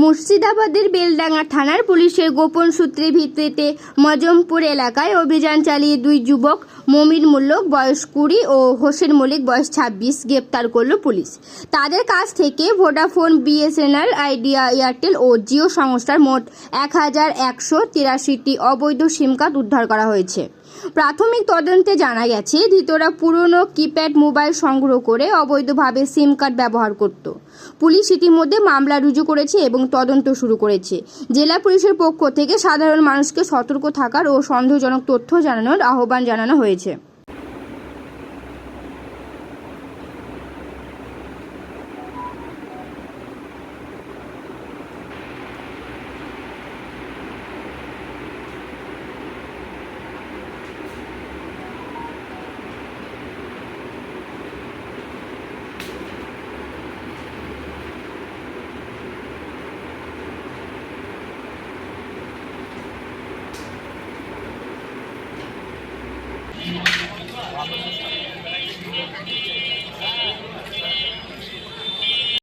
মুর্শিদাবাদের বেলডাঙ্গা থানার পুলিশের গোপন সূত্রের ভিত্তিতে মজমপুর এলাকায় অভিযান চালিয়ে দুই যুবক মমির মূল্যক বয়স কুড়ি ও হোসেন মল্লিক বয়স ছাব্বিশ, গ্রেপ্তার করল পুলিশ। তাদের কাছ থেকে ভোডাফোন, বিএসএনএল, আইডিয়া, এয়ারটেল ও জিও সংস্থার মোট এক হাজার একশো তিরাশিটি অবৈধ সিম কার্ড উদ্ধার করা হয়েছে। প্রাথমিক তদন্তে জানা গেছে, ধৃতরা পুরনো কিপ্যাড মোবাইল সংগ্রহ করে অবৈধভাবে সিম কার্ড ব্যবহার করত। পুলিশ ইতিমধ্যে মামলা রুজু করেছে এবং তদন্ত শুরু করেছে। জেলা পুলিশের পক্ষ থেকে সাধারণ মানুষকে সতর্ক থাকার ও সন্দেহজনক তথ্য জানানোর আহ্বান জানানো হয়েছে। Thank you.